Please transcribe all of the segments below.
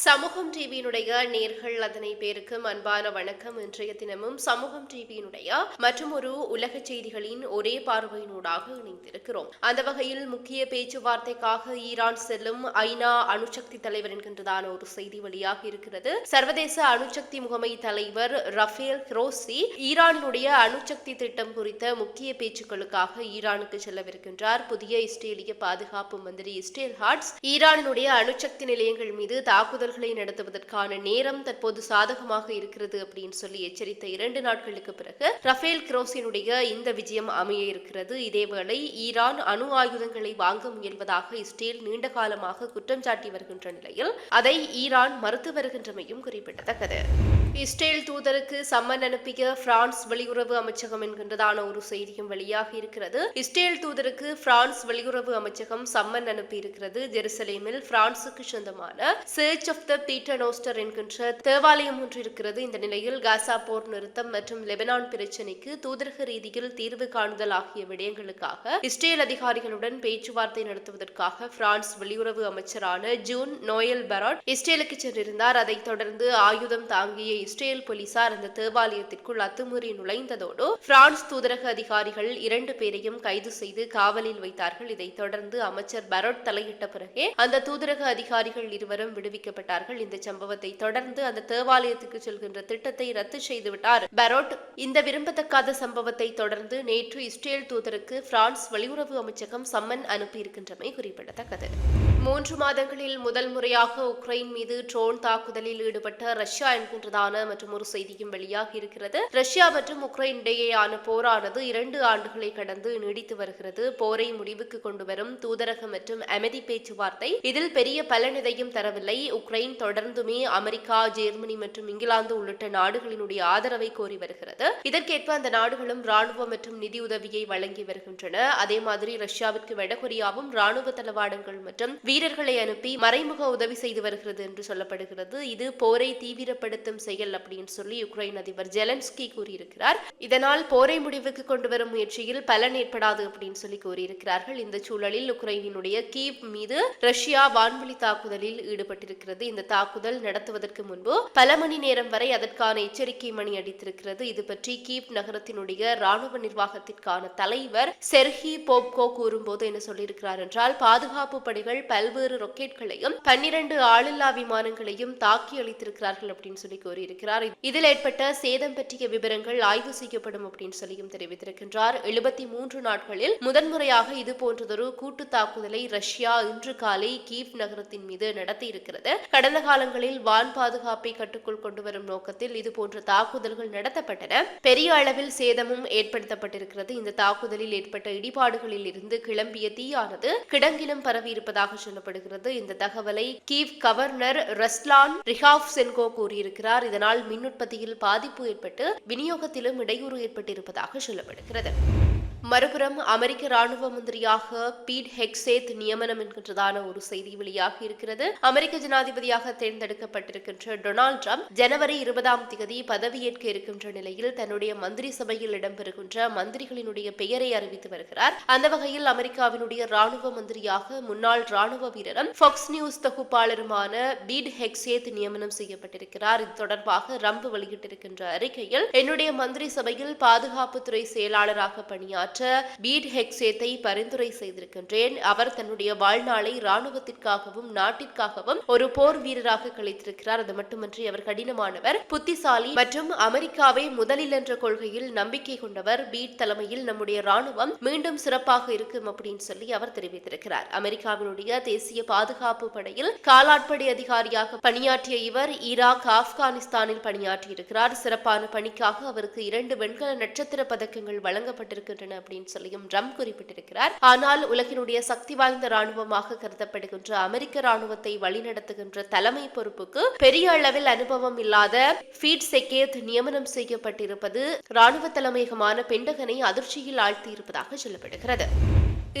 சமூகம் டிவியினுடைய நேர்கள் அதனை பேருக்கும் அன்பான வணக்கம். இன்றைய தினமும் சமூகம் டிவியினுடைய மற்றும் ஒரு உலக செய்திகளின் ஒரே பார்வையினூடாக இணைந்திருக்கிறோம். அந்த வகையில் முக்கிய பேச்சுவார்த்தைக்காக ஈரான் செல்லும் ஐநா அணுசக்தி தலைவர் என்கின்றதான ஒரு செய்தி வெளியாக இருக்கிறது. சர்வதேச அணுசக்தி முகமை தலைவர் ரஃபேல் குரோசி ஈரானினுடைய அணுசக்தி திட்டம் குறித்த முக்கிய பேச்சுக்களுக்காக ஈரானுக்கு செல்லவிருக்கின்றார். புதிய இஸ்ரேலிய பாதுகாப்பு மந்திரி இஸ்ரேல் ஹார்ட்ஸ் ஈரானினுடைய அணுசக்தி நிலையங்கள் மீது தாக்குதல் தாக்குதல்களை நடத்துவதற்கான நேரம் தற்போது சாதகமாக இருக்கிறது அப்படின்னு சொல்லி எச்சரித்த இரண்டு நாட்களுக்கு பிறகு ரஃபேல் கிரோசினுடைய இந்த விஜயம் அமைய இருக்கிறது. இதேவேளை ஈரான் அணு ஆயுதங்களை வாங்க முயல்வதாக இஸ்ரேல் நீண்ட காலமாக குற்றம் சாட்டி வருகின்ற நிலையில் அதை ஈரான் மறுத்து வருகின்றமையும் குறிப்பிடத்தக்கது. இஸ்ரேல் தூதருக்கு சம்மன் அனுப்பிய பிரான்ஸ் வெளியுறவு அமைச்சகம் என்கின்றதான ஒரு செய்தியும் வெளியாக இருக்கிறது. இஸ்ரேல் தூதருக்கு பிரான்ஸ் வெளியுறவு அமைச்சகம் சம்மன் அனுப்பி இருக்கிறது ஜெருசலேமில் பிரான்சுக்கு சொந்தமான church of the Pater Noster என்கின்ற தேவாலயம் ஒன்று இருக்கிறது. இந்த நிலையில் காசா போர் நிறுத்தம் மற்றும் லெபனான் பிரச்சினைக்கு தூதரக ரீதியில் தீர்வு காணுதல் ஆகிய விடயங்களுக்காக இஸ்ரேல் அதிகாரிகளுடன் பேச்சுவார்த்தை நடத்துவதற்காக பிரான்ஸ் வெளியுறவு அமைச்சரான ஜூன் நோயல் பராட் இஸ்ரேலுக்கு சென்றிருந்தார். அதைத் தொடர்ந்து ஆயுதம் தாங்கிய இஸ்ரேல் போலீசார் அந்த தேவாலயத்திற்குள் அத்துமீறி நுழைந்ததோடு பிரான்ஸ் தூதரக அதிகாரிகள் இரண்டு பேரையும் கைது செய்து காவலில் வைத்தார்கள். இதைத் தொடர்ந்து அமைச்சர் பரோட் தலையிட்ட பிறகே அந்த தூதரக அதிகாரிகள் இருவரும் விடுவிக்கப்பட்டார்கள். இந்த சம்பவத்தை தொடர்ந்து அந்த தேவாலயத்துக்கு செல்கின்ற திட்டத்தை ரத்து செய்துவிட்டார் பரோட். இந்த விரும்பத்தக்காத சம்பவத்தை தொடர்ந்து நேற்று இஸ்ரேல் தூதருக்கு பிரான்ஸ் வெளியுறவு அமைச்சகம் சம்மன் அனுப்பியிருக்கின்றமை குறிப்பிடத்தக்கது. மூன்று மாதங்களில் முதல் முறையாக உக்ரைன் மீது ட்ரோன் தாக்குதலில் ஈடுபட்ட ரஷ்யா என்கின்றதான மற்றும் ஒரு செய்தியும் வெளியாகி இருக்கிறது. ரஷ்யா மற்றும் உக்ரைன் இடையேயான போரானது இரண்டு ஆண்டுகளை கடந்து நீடித்து வருகிறது. போரை முடிவுக்கு கொண்டு வரும் தூதரக மற்றும் அமைதி பேச்சுவார்த்தை இதில் பெரிய பலன் எதையும் தரவில்லை. உக்ரைன் தொடர்ந்துமே அமெரிக்கா ஜெர்மனி மற்றும் இங்கிலாந்து உள்ளிட்ட நாடுகளினுடைய ஆதரவை கோரி வருகிறது. இதற்கேற்ப அந்த நாடுகளும் ராணுவ மற்றும் நிதி உதவியை வழங்கி வருகின்றன. அதே மாதிரி ரஷ்யாவிற்கு வடகொரியாவும் ராணுவ தளவாடங்கள் மற்றும் வீரர்களை அனுப்பி மறைமுக உதவி செய்து வருகிறது என்று சொல்லப்படுகிறது. இது போரை தீவிரப்படுத்தும் செயல் அப்படின்னு சொல்லி யுக்ரைன் அதிபர் ஜெலன்ஸ்கி கூறியிருக்கிறார். இதனால் போரை முடிவுக்கு கொண்டு வரும் முயற்சியில் பலன் ஏற்படாது அப்படின்னு சொல்லி கூறியிருக்கிறார்கள். இந்த சூழலில் உக்ரைனினுடைய கீவ் மீது ரஷ்யா வான்வெளி தாக்குதலில் ஈடுபட்டிருக்கிறது. இந்த தாக்குதல் நடத்துவதற்கு முன்பு பல மணி நேரம் வரை அதற்கான எச்சரிக்கை மணி அடித்திருக்கிறது. இது பற்றி கீவ் நகரத்தினுடைய ராணுவ நிர்வாகத்திற்கான தலைவர் செர்ஹி போப்கோ கூறும்போது என்ன சொல்லியிருக்கிறார் என்றால் பாதுகாப்பு படைகள் பல்வேறு ராக்கெட்களையும் பன்னிரண்டு ஆளில்லா விமானங்களையும் தாக்கி அளித்திருக்கிறார்கள் அப்படின்னு சொல்லி கூறியிருக்கிறார். இதில் ஏற்பட்ட சேதம் பற்றிய விவரங்கள் ஆய்வு செய்யப்படும் அப்படின்னு சொல்லியும் தெரிவித்திருக்கின்றார். எழுபத்தி மூன்று நாட்களில் முதன்முறையாக இது போன்றதொரு கூட்டு தாக்குதலை ரஷ்யா இன்று காலை கீவ் நகரத்தின் மீது நடத்தியிருக்கிறது. கடந்த காலங்களில் வான் பாதுகாப்பை கட்டுக்குள் கொண்டு வரும் நோக்கத்தில் இது போன்ற தாக்குதல்கள் நடத்தப்பட்டன. பெரிய அளவில் சேதமும் ஏற்படுத்தப்பட்டிருக்கிறது. இந்த தாக்குதலில் ஏற்பட்ட இடிபாடுகளில் இருந்து கிளம்பிய தீயானது கிடங்கிலும் பரவி இருப்பதாக சொல்லப்படுகிறது. இந்த தகவலை Kyiv governor Ruslan Kravchenko கூறியிருக்கிறார். இதனால் மின் உற்பத்தியில் பாதிப்பு ஏற்பட்டு விநியோகத்திலும் இடையூறு ஏற்பட்டிருப்பதாக சொல்லப்படுகிறது. மறுபுறம் அமெரிக்க ராணுவ மந்திரியாக பீட் ஹெக்சேத் நியமனம் என்கின்றதான ஒரு செய்தி வெளியாக இருக்கிறது. அமெரிக்க ஜனாதிபதியாக தேர்ந்தெடுக்கப்பட்டிருக்கின்ற டொனால்ட் ட்ரம்ப் ஜனவரி இருபதாம் தேதி பதவியேற்க இருக்கின்ற நிலையில் தன்னுடைய மந்திரி சபையில் இடம்பெறுகின்ற மந்திரிகளினுடைய பெயரை அறிவித்து வருகிறார். அந்த வகையில் அமெரிக்காவினுடைய ராணுவ மந்திரியாக முன்னாள் ராணுவ வீரரும் ஃபாக்ஸ் நியூஸ் தொகுப்பாளருமான பீட் ஹெக்சேத் நியமனம் செய்யப்பட்டிருக்கிறார். இது தொடர்பாக ரம்ப் வெளியிட்டிருக்கின்ற அறிக்கையில் என்னுடைய மந்திரி சபையில் பாதுகாப்புத்துறை செயலாளராக பணியாற்ற பீட் ஹெக்சேத்தை பரிந்துரை செய்திருக்கின்றேன். அவர் தன்னுடைய வாழ்நாளை ராணுவத்திற்காகவும் நாட்டிற்காகவும் ஒரு போர் வீரராக கழித்திருக்கிறார். அது மட்டுமன்றி அவர் கடினமானவர் புத்திசாலி மற்றும் அமெரிக்காவை முதலில் என்ற கொள்கையில் நம்பிக்கை கொண்டவர். பீட் தலைமையில் நம்முடைய ராணுவம் மீண்டும் சிறப்பாக இருக்கும் அப்படின்னு சொல்லி அவர் தெரிவித்திருக்கிறார். அமெரிக்காவினுடைய தேசிய பாதுகாப்பு படையில் காலாட்படை அதிகாரியாக பணியாற்றிய இவர் ஈராக் ஆப்கானிஸ்தானில் பணியாற்றியிருக்கிறார். சிறப்பான பணிக்காக அவருக்கு இரண்டு வெண்கல நட்சத்திர பதக்கங்கள் வழங்கப்பட்டிருக்கின்றன. அப்படின்னு சொல்லியும் ட்ரம்ப் குறிப்பிட்டிருக்கிறார். ஆனால் உலகினுடைய சக்தி வாய்ந்த ராணுவமாக கருதப்படுகின்ற அமெரிக்க ராணுவத்தை வழிநடத்துகின்ற தலைமை பொறுப்புக்கு பெரிய அளவில் அனுபவம் இல்லாத ஃபீட் செகேத் நியமனம் செய்யப்பட்டிருப்பது ராணுவ தலைமையகமான பெண்டகனை அதிர்ச்சியில் ஆழ்த்தியிருப்பதாக சொல்லப்படுகிறது.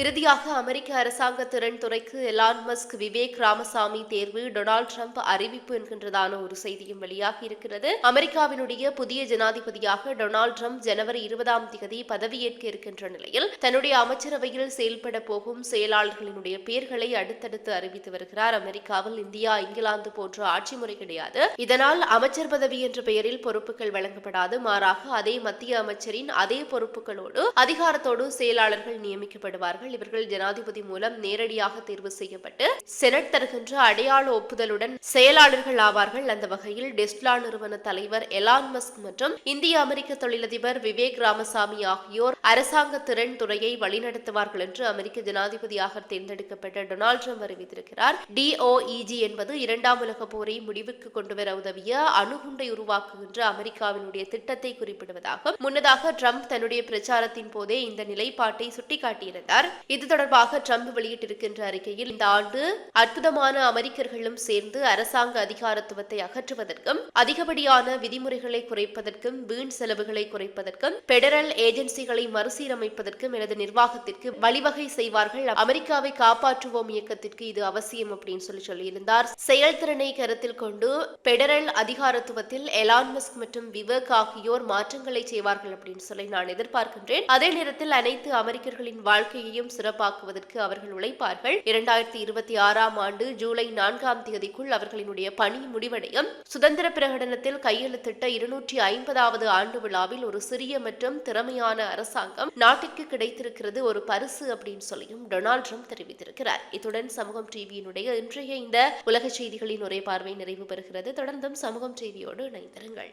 இறுதியாக அமெரிக்க அரசாங்க திறன் துறைக்கு எலான் மஸ்க் விவேக் ராமசாமி தேர்வு டொனால்ட் ட்ரம்ப் அறிவிப்பு என்கின்றதான ஒரு செய்தியும் வெளியாகி இருக்கிறது. அமெரிக்காவினுடைய புதிய ஜனாதிபதியாக டொனால்ட் ட்ரம்ப் ஜனவரி இருபதாம் தேதி பதவியேற்க இருக்கின்ற நிலையில் தன்னுடைய அமைச்சரவையில் செயல்பட போகும் செயலாளர்களினுடைய பெயர்களை அடுத்தடுத்து அறிவித்து வருகிறார். அமெரிக்காவில் இந்தியா இங்கிலாந்து போன்ற ஆட்சி முறை கிடையாது. இதனால் அமைச்சர் பதவி என்ற பெயரில் பொறுப்புகள் வழங்கப்படாது. மாறாக அதே மத்திய அமைச்சரின் அதே பொறுப்புகளோடு அதிகாரத்தோடு செயலாளர்கள் நியமிக்கப்படுவார்கள். இவர்கள் ஜனாதிபதி மூலம் நேரடியாக தேர்வு செய்யப்பட்டு செனட் தருகின்ற அடையாள ஒப்புதலுடன் செயலாளர்கள் ஆவார்கள். அந்த வகையில் டெஸ்லா நிறுவன தலைவர் எலான் மஸ்க் மற்றும் இந்திய அமெரிக்க தொழிலதிபர் விவேக் ராமசாமி ஆகியோர் அரசாங்க திறன் துறையை வழிநடத்துவார்கள் என்று அமெரிக்க ஜனாதிபதியாக தேர்ந்தெடுக்கப்பட்ட டொனால்ட் ட்ரம்ப் அறிவித்திருக்கிறார். டிஓஇஜி என்பது இரண்டாம் உலக போரை முடிவுக்கு கொண்டுவர உதவிய அணுகுண்டை உருவாக்குகின்ற அமெரிக்காவினுடைய திட்டத்தை குறிப்பிடுவதாக முன்னதாக ட்ரம்ப் தன்னுடைய பிரச்சாரத்தின் போதே இந்த நிலைப்பாட்டை சுட்டிக்காட்டியிருந்தார். இது தொடர்பாக ட்ரம்ப் வெளியிட்டிருக்கின்ற அறிக்கையில் இந்த ஆண்டு அற்புதமான அமெரிக்கர்களும் சேர்ந்து அரசாங்க அதிகாரத்துவத்தை அகற்றுவதற்கும் அதிகப்படியான விதிமுறைகளை குறைப்பதற்கும் வீண் செலவுகளை குறைப்பதற்கும் பெடரல் ஏஜென்சிகளை மறுசீரமைப்பதற்கும் எனது நிர்வாகத்திற்கு வழிவகை செய்வார்கள். அமெரிக்காவை காப்பாற்றுவோம் இயக்கத்திற்கு இது அவசியம் அப்படின்னு சொல்லி சொல்லியிருந்தார். செயல்திறனை கருத்தில் கொண்டு பெடரல் அதிகாரத்துவத்தில் எலான் மஸ்க் மற்றும் விவேக் ஆகியோர் மாற்றங்களை செய்வார்கள் அப்படின்னு சொல்லி நான் எதிர்பார்க்கின்றேன். அதே நேரத்தில் அனைத்து அமெரிக்கர்களின் வாழ்க்கையையும் சிறப்பாக்குவதற்கு அவர்கள் உழைப்பார்கள். இரண்டாயிரத்தி இருபத்தி ஆறாம் ஆண்டு ஜூலை நான்காம் தேதிக்குள் அவர்களினுடைய பணி முடிவடையும். சுதந்திர பிரகடனத்தில் கையெழுத்திட்ட இருநூற்றி ஐம்பதாவது ஆண்டு விழாவில் ஒரு சிறிய மற்றும் திறமையான அரசாங்கம் நாட்டிற்கு கிடைத்திருக்கிறது ஒரு பரிசு அப்படின்னு சொல்லியும் டொனால்ட் ட்ரம்ப் தெரிவித்திருக்கிறார். இத்துடன் சமூகம் டிவியினுடைய இன்றைய இந்த உலக செய்திகளின் ஒரே பார்வை நிறைவு பெறுகிறது. தொடர்ந்தும் சமூகம் டிவியோடு இணைந்திருங்கள்.